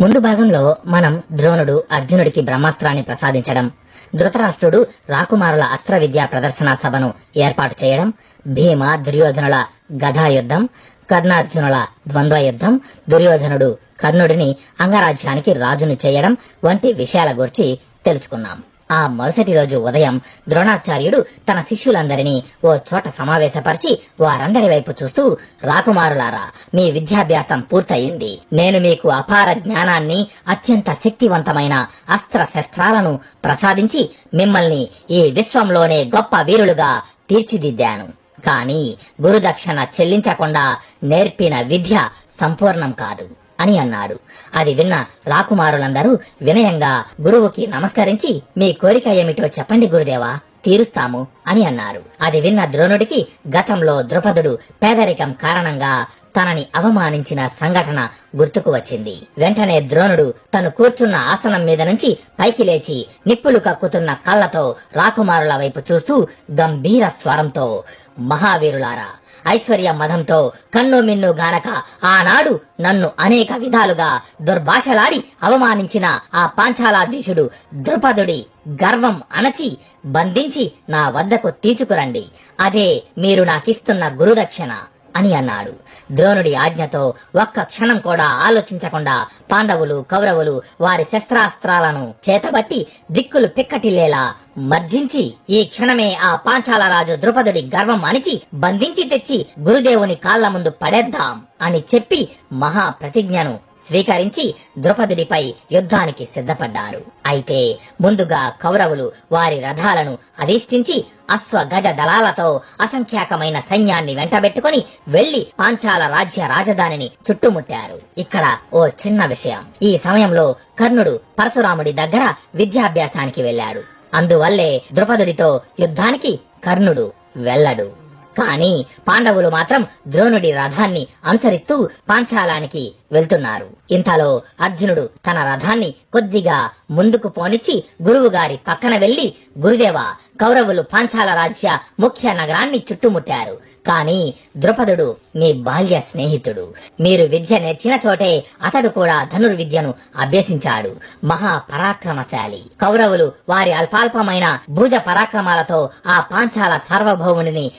ముందు భాగంలో మనం ద్రోణుడు అర్జునుడికి బ్రహ్మాస్త్రాన్ని ప్రసాదించడం ధృతరాష్ట్రుడు రాకుమారుల అస్త్ర విద్యా ప్రదర్శన సభను ఏర్పాటు చేయడం భీమ దుర్యోధనుల గదా యుద్ధం కర్ణార్జునుల ద్వంద్వ యుద్ధం దుర్యోధనుడు కర్ణుడిని అంగరాజ్యానికి రాజును చేయడం వంటి విషయాల గురించి తెలుసుకున్నాం. ఆ మరుసటి రోజు ఉదయం ద్రోణాచార్యుడు తన శిష్యులందరినీ ఓ చోట సమావేశపరిచి వారందరి వైపు చూస్తూ రాకుమారులారా మీ విద్యాభ్యాసం పూర్తయింది. నేను మీకు అపార జ్ఞానాన్ని అత్యంత శక్తివంతమైన అస్త్ర శస్త్రాలను ప్రసాదించి మిమ్మల్ని ఈ విశ్వంలోనే గొప్ప వీరులుగా తీర్చిదిద్దాను. కానీ గురుదక్షిణ చెల్లించకుండా నేర్పిన విద్య సంపూర్ణం కాదు. అని అన్నాడు. అది విన్న రాకుమారులందరూ వినయంగా గురువుకి నమస్కరించి మీ కోరిక ఏమిటో చెప్పండి గురుదేవా తీరుస్తాము అని అన్నారు. అది విన్న ద్రోణుడికి గతంలో ద్రుపదుడు పేదరికం కారణంగా తనని అవమానించిన సంఘటన గుర్తుకు వచ్చింది. వెంటనే ద్రోణుడు తను కూర్చున్న ఆసనం మీద నుంచి పైకి లేచి నిప్పులు కక్కుతున్న కళ్ళతో రాకుమారుల వైపు చూస్తూ గంభీర స్వరంతో మహావీరులారా ఐశ్వర్య మదంతో కన్ను మిన్ను గానక ఆనాడు నన్ను అనేక విధాలుగా దుర్భాషలాడి అవమానించిన ఆ పాంచాలాధీశుడు ద్రుపదుడి గర్వం అణచి బంధించి నా వద్దకు తీసుకురండి. అదే మీరు నాకిస్తున్న గురుదక్షిణ అని అన్నాడు. ద్రోణుడి ఆజ్ఞతో ఒక్క క్షణం కూడా ఆలోచించకుండా పాండవులు కౌరవులు వారి శస్త్రాస్త్రాలను చేతబట్టి దిక్కులు పిక్కటిల్లేలా మర్జించి ఈ క్షణమే ఆ పాంచాల రాజు ద్రుపదుడి గర్వం అణిచి బంధించి తెచ్చి గురుదేవుని కాళ్ళ ముందు పడేద్దాం అని చెప్పి మహా ప్రతిజ్ఞను స్వీకరించి ద్రుపదుడిపై యుద్ధానికి సిద్ధపడ్డారు. అయితే ముందుగా కౌరవులు వారి రథాలను అధిష్ఠించి అశ్వగజ దళాలతో అసంఖ్యాకమైన సైన్యాన్ని వెంటబెట్టుకుని వెళ్ళి పాంచాల రాజ్య రాజధానిని చుట్టుముట్టారు. ఇక్కడ ఓ చిన్న విషయం. ఈ సమయంలో కర్ణుడు పరశురాముడి దగ్గర విద్యాభ్యాసానికి వెళ్ళాడు. అందువల్లే ద్రుపదుడితో యుద్ధానికి కర్ణుడు వెళ్ళడు. కానీ పాండవులు మాత్రం ద్రోణుడి రథాన్ని అనుసరిస్తూ పాంచాలానికి వెళ్తున్నారు. ఇంతలో అర్జునుడు తన రథాన్ని కొద్దిగా ముందుకు పోనిచ్చి గురువు గారి పక్కన వెళ్ళి గురుదేవ కౌరవులు పాంచాల రాజ్య ముఖ్య నగరాన్ని చుట్టుముట్టారు. కానీ ద్రుపదుడు మీ బాల్య స్నేహితుడు. మీరు విద్య నేర్చిన చోటే అతడు కూడా ధనుర్విద్యను అభ్యసించాడు. మహా పరాక్రమశాలి. కౌరవులు వారి అల్పాల్పమైన భుజ పరాక్రమాలతో ఆ పాంచాల సార్వభౌమునిని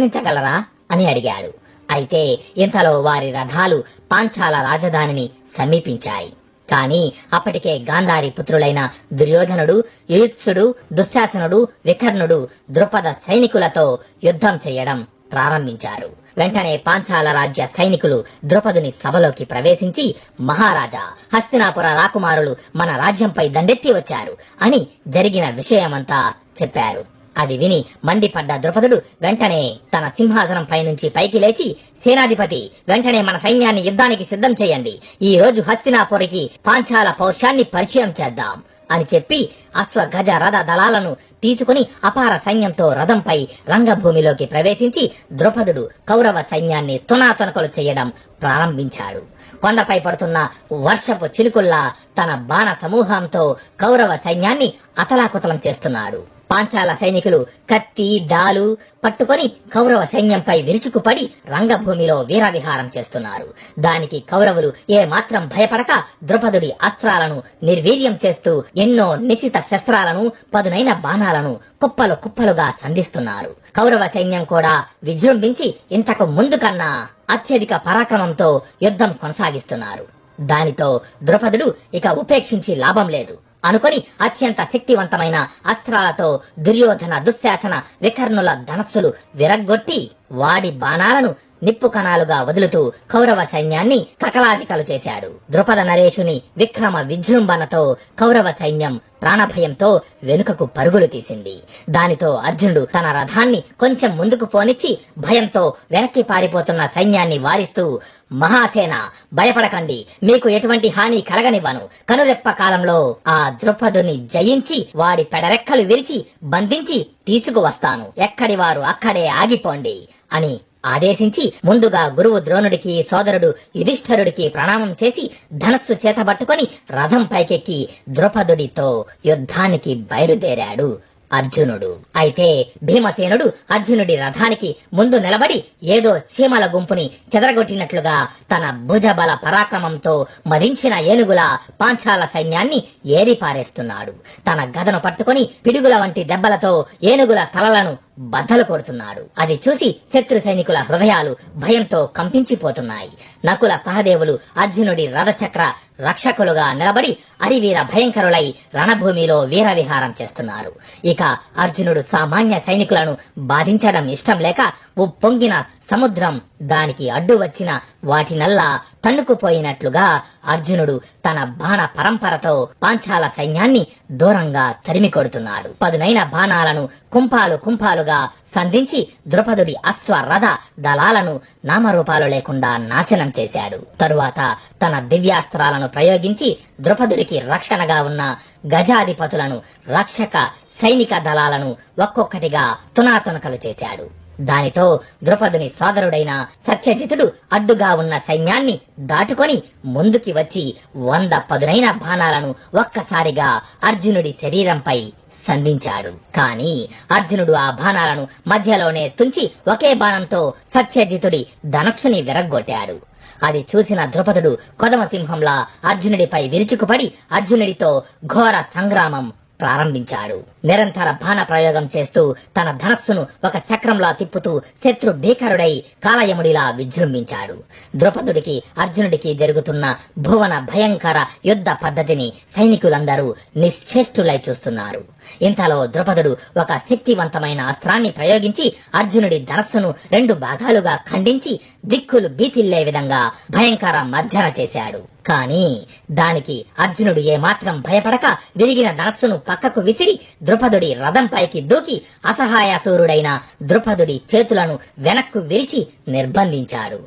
నిర్బంధించగలరా అని అడిగాడు. అయితే ఇంతలో వారి రథాలు పాంచాల రాజధానిని సమీపించాయి. కాని అప్పటికే గాంధారి పుత్రులైన దుర్యోధనుడు యుయుత్సుడు దుశ్శాసనుడు వికర్ణుడు ద్రుపద సైనికులతో యుద్ధం చేయడం ప్రారంభించారు. వెంటనే పాంచాల రాజ్య సైనికులు ద్రుపదుని సభలోకి ప్రవేశించి మహారాజా హస్తినాపుర రాకుమారులు మన రాజ్యంపై దండెత్తి వచ్చారు అని జరిగిన విషయమంతా చెప్పారు. అది విని మండిపడ్డ ద్రుపదుడు వెంటనే తన సింహాసనం పైనుంచి పైకి లేచి సేనాధిపతి వెంటనే మన సైన్యాన్ని యుద్ధానికి సిద్ధం చేయండి. ఈ రోజు హస్తినాపురికి పాంచాల పౌరుషాన్ని పరిచయం చేద్దాం అని చెప్పి అశ్వ గజ రథ దళాలను తీసుకుని అపార సైన్యంతో రథంపై రంగభూమిలోకి ప్రవేశించి ద్రుపదుడు కౌరవ సైన్యాన్ని తునాతునకలు చేయడం ప్రారంభించాడు. కొండపై పడుతున్న వర్షపు చిలుకుల్లా తన బాణ సమూహంతో కౌరవ సైన్యాన్ని అతలాకుతలం చేస్తున్నాడు. పాంచాల సైనికులు కత్తి డాలు పట్టుకొని కౌరవ సైన్యంపై విరుచుకుపడి రంగభూమిలో వీరవిహారం చేస్తున్నారు. దానికి కౌరవులు ఏ మాత్రం భయపడక ద్రుపదుడి అస్త్రాలను నిర్వీర్యం చేస్తూ ఎన్నో నిశిత శస్త్రాలను పదునైన బాణాలను కుప్పలు కుప్పలుగా సంధిస్తున్నారు. కౌరవ సైన్యం కూడా విజృంభించి ఇంతకు ముందు కన్నా అత్యధిక పరాక్రమంతో యుద్ధం కొనసాగిస్తున్నారు. దానితో ద్రుపదుడు ఇక ఉపేక్షించి లాభం లేదు. అనుకొని అత్యంత శక్తివంతమైన అస్త్రాలతో దుర్యోధన దుశ్శాసన వికర్ణుల ధనస్సులు విరగ్గొట్టి వాడి బాణాలను నిప్పు కణాలుగా వదులుతూ కౌరవ సైన్యాన్ని కకలాదికలు చేశాడు. ద్రుపద నరేషుని విక్రమ విజృంభణతో కౌరవ సైన్యం ప్రాణభయంతో వెనుకకు పరుగులు తీసింది. దానితో అర్జునుడు తన రథాన్ని కొంచెం ముందుకు పోనిచ్చి భయంతో వెనక్కి పారిపోతున్న సైన్యాన్ని వారిస్తూ మహాసేన భయపడకండి. మీకు ఎటువంటి హాని కలగనివ్వను. కనురెప్ప కాలంలో ఆ ద్రుపదుని జయించి వాడి పెడరెక్కలు విరిచి బంధించి తీసుకువస్తాను. ఎక్కడి వారు అక్కడే ఆగిపోండి అని ఆదేశించి ముందుగా గురువు ద్రోణుడికి సోదరుడు యుధిష్ఠరుడికి ప్రణామం చేసి ధనస్సు చేతబట్టుకొని రథం పైకెక్కి ద్రుపదుడితో యుద్ధానికి బయలుదేరాడు అర్జునుడు. అయితే భీమసేనుడు అర్జునుడి రథానికి ముందు నిలబడి ఏదో చీమల గుంపుని చెదరగొట్టినట్లుగా తన భుజబల పరాక్రమంతో మదించిన ఏనుగుల పాంచాల సైన్యాన్ని ఏరిపారేస్తున్నాడు. తన గదను పట్టుకొని పిడుగుల వంటి దెబ్బలతో ఏనుగుల తలలను బద్దలు కొడుతున్నాడు. అది చూసి శత్రు సైనికుల హృదయాలు భయంతో కంపించిపోతున్నాయి. నకుల సహదేవులు అర్జునుడి రథచక్ర రక్షకులుగా నిలబడి అరివీర భయంకరులై రణభూమిలో వీరవిహారం చేస్తున్నారు. ఇక అర్జునుడు సామాన్య సైనికులను బాధించడం ఇష్టం లేక ఉప్పొంగిన సముద్రం దానికి అడ్డు వచ్చిన వాటినల్లా తన్నుకుపోయినట్లుగా అర్జునుడు తన బాణ పరంపరతో పాంచాల సైన్యాన్ని దూరంగా తరిమి కొడుతున్నాడు పదునైన బాణాలను కుంపాలు కుంపాలుగా సంధించి ద్రుపదుడి అశ్వరథ దళాలను నామరూపాలు లేకుండా నాశనం చేశాడు. తరువాత తన దివ్యాస్త్రాలను ప్రయోగించి ద్రుపదుడికి రక్షణగా ఉన్న గజాధిపతులను రక్షక సైనిక దళాలను ఒక్కొక్కటిగా తునాతునకలు చేశాడు. దానితో ద్రుపదుని సోదరుడైన సత్యజితుడు అడ్డుగా ఉన్న సైన్యాన్ని దాటుకొని ముందుకి వచ్చి వంద పదునైన బాణాలను ఒక్కసారిగా అర్జునుడి శరీరంపై సంధించాడు. కాని అర్జునుడు ఆ బాణాలను మధ్యలోనే తుంచి ఒకే బాణంతో సత్యజితుడి ధనస్సుని విరగ్గొట్టాడు. అది చూసిన ద్రుపదుడు కొదమసింహంలా అర్జునుడిపై విరుచుకుపడి అర్జునుడితో ఘోర సంగ్రామం ప్రారంభించాడు. నిరంతర బాణ ప్రయోగం చేస్తూ తన ధనస్సును ఒక చక్రంలా తిప్పుతూ శత్రు భీకరుడై కాలయముడిలా విజృంభించాడు. ద్రుపదుడికి అర్జునుడికి జరుగుతున్న భువన భయంకర యుద్ధ పద్ధతిని సైనికులందరూ నిశ్చేష్టులై చూస్తున్నారు. ఇంతలో ద్రుపదుడు ఒక శక్తివంతమైన అస్త్రాన్ని ప్రయోగించి అర్జునుడి ధనస్సును రెండు భాగాలుగా ఖండించి దిక్కులు బీతిల్లే విధంగా భయంకర మర్జన చేశాడు. కాని దానికి అర్జునుడు ఏమాత్రం భయపడక విరిగిన ధనస్సును పక్కకు విసిరి ద్రుపదుడి రథంపైకి దూకి అసహాయసూరుడైన ద్రుపదుడి చేతులను వెనక్కు విరిచి నిర్బంధించాడు.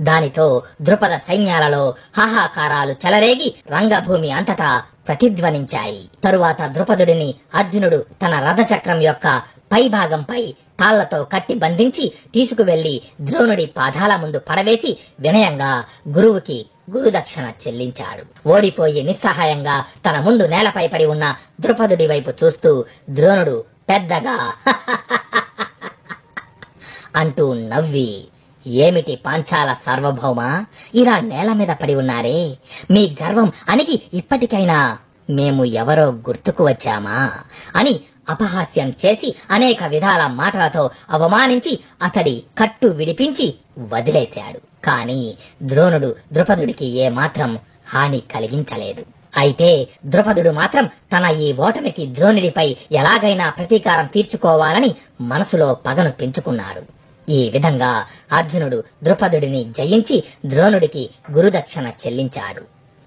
దానితో ద్రుపద సైన్యాలలో హాహాకారాలు చెలరేగి రంగభూమి అంతటా ప్రతిధ్వనించాయి. తరువాత ద్రుపదుడిని అర్జునుడు తన రథచక్రం యొక్క పై భాగంపై తాళ్ళతో కట్టి బంధించి తీసుకువెళ్ళి ద్రోణుడి పాదాల ముందు పడవేసి వినయంగా గురువుకి గురుదక్షిణ చెల్లించాడు. ఓడిపోయి నిస్సహాయంగా తన ముందు నేలపై పడి ఉన్న ద్రుపదుడి వైపు చూస్తూ ద్రోణుడు పెద్దగా అంటూ నవ్వి ఏమిటి పాంచాల సార్వభౌమ? ఇలా నేల మీద పడి ఉన్నారే. మీ గర్వం అనికి ఇప్పటికైనా మేము ఎవరో గుర్తుకు వచ్చామా? అని అపహాస్యం చేసి అనేక విధాల మాటలతో అవమానించి అతడి కట్టు విడిపించి వదిలేశాడు. కాని ద్రోణుడు ద్రుపదుడికి ఏమాత్రం హాని కలిగించలేదు. అయితే ద్రుపదుడు మాత్రం తన ఈ ఓటమికి ద్రోణుడిపై ఎలాగైనా ప్రతీకారం తీర్చుకోవాలని మనసులో పగను పెంచుకున్నాడు. ఈ విధంగా అర్జునుడు ద్రుపదుడిని జయించి ద్రోణుడికి గురుదక్షిణ చెల్లించాడు.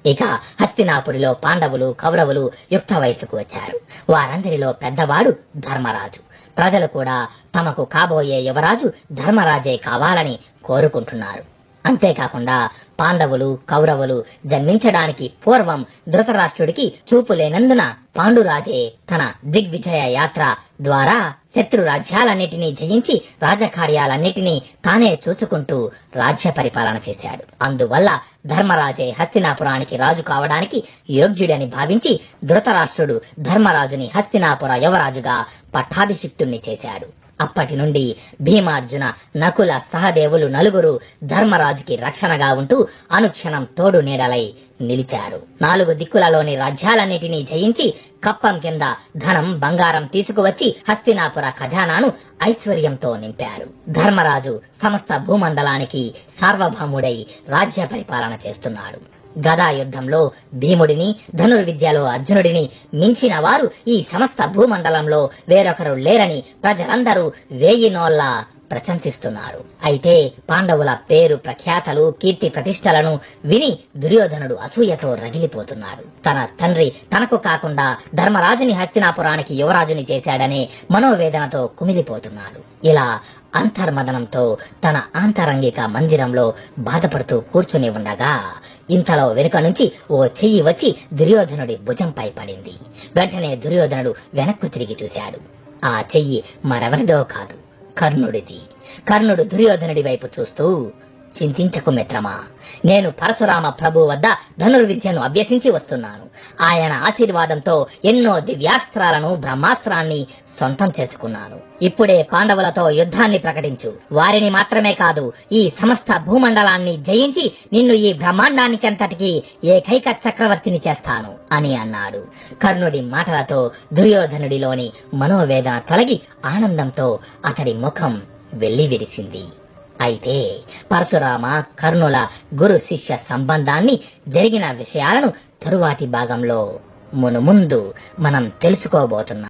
ఇక హస్తినాపురిలో పాండవులు కౌరవులు యుక్త వయసుకు వచ్చారు. వారందరిలో పెద్దవాడు ధర్మరాజు. ప్రజలు కూడా తమకు కాబోయే యువరాజు ధర్మరాజే కావాలని కోరుకుంటున్నారు. అంతేకాకుండా పాండవులు కౌరవులు జన్మించడానికి పూర్వం ధృతరాష్ట్రుడికి చూపు లేనందున పాండురాజే తన దిగ్విజయ యాత్ర ద్వారా శత్రు రాజ్యాలన్నిటినీ జయించి రాజకార్యాలన్నిటినీ తానే చూసుకుంటూ రాజ్య పరిపాలన చేశాడు. అందువల్ల ధర్మరాజే హస్తినాపురానికి రాజు కావడానికి యోగ్యుడని భావించి ధృతరాష్ట్రుడు ధర్మరాజుని హస్తినాపుర యువరాజుగా పట్టాభిషిక్తుణ్ణి చేశాడు. అప్పటి నుండి భీమార్జున నకుల సహదేవులు నలుగురు ధర్మరాజుకి రక్షణగా ఉంటూ అనుక్షణం తోడు నీడలై నిలిచారు. నాలుగు దిక్కులలోని రాజ్యాలన్నిటినీ జయించి కప్పం కింద ధనం బంగారం తీసుకువచ్చి హస్తినాపుర ఖజానాను ఐశ్వర్యంతో నింపారు. ధర్మరాజు సమస్త భూమండలానికి సార్వభౌముడై రాజ్య పరిపాలన చేస్తున్నాడు. గదా యుద్ధంలో భీముడిని ధనుర్విద్యలో అర్జునుడిని మించిన వారు ఈ సమస్త భూమండలంలో వేరొకరు లేరని ప్రజలందరూ వేయి నోళ్ళ ప్రశంసిస్తున్నారు. అయితే పాండవుల పేరు ప్రఖ్యాతలు కీర్తి ప్రతిష్టలను విని దుర్యోధనుడు అసూయతో రగిలిపోతున్నాడు. తన తండ్రి తనకు కాకుండా ధర్మరాజుని హస్తినాపురానికి యువరాజుని చేశాడనే మనోవేదనతో కుమిలిపోతున్నాడు. ఇలా అంతర్మదనంతో తన ఆంతరంగిక మందిరంలో బాధపడుతూ కూర్చుని ఉండగా ఇంతలో వెనుక నుంచి ఓ చెయ్యి వచ్చి దుర్యోధనుడి భుజంపై పడింది. వెంటనే దుర్యోధనుడు వెనక్కు తిరిగి చూశాడు. ఆ చెయ్యి మరెవరిదో కాదు కర్ణుడిది. కర్ణుడు దుర్యోధనుడి వైపు చూస్తూ చింతించకు మిత్రమా. నేను పరశురామ ప్రభు వద్ద ధనుర్విద్యను అభ్యసించి వస్తున్నాను. ఆయన ఆశీర్వాదంతో ఎన్నో దివ్యాస్త్రాలను బ్రహ్మాస్త్రాన్ని సొంతం చేసుకున్నాను. ఇప్పుడే పాండవులతో యుద్ధాన్ని ప్రకటించు. వారిని మాత్రమే కాదు ఈ సమస్త భూమండలాన్ని జయించి నిన్ను ఈ బ్రహ్మాండానికంతటికి ఏకైక చక్రవర్తిని చేస్తాను అని అన్నాడు. కర్ణుడి మాటలతో దుర్యోధనుడిలోని మనోవేదన తొలగి ఆనందంతో అతడి ముఖం వెళ్ళి విరిసింది అయితే పరశురామ కర్ణుల గురు శిష్య సంబంధాన్ని జరిగిన విషయాలను తరువాతి భాగంలో మునుముందు మనం తెలుసుకోబోతున్నాం.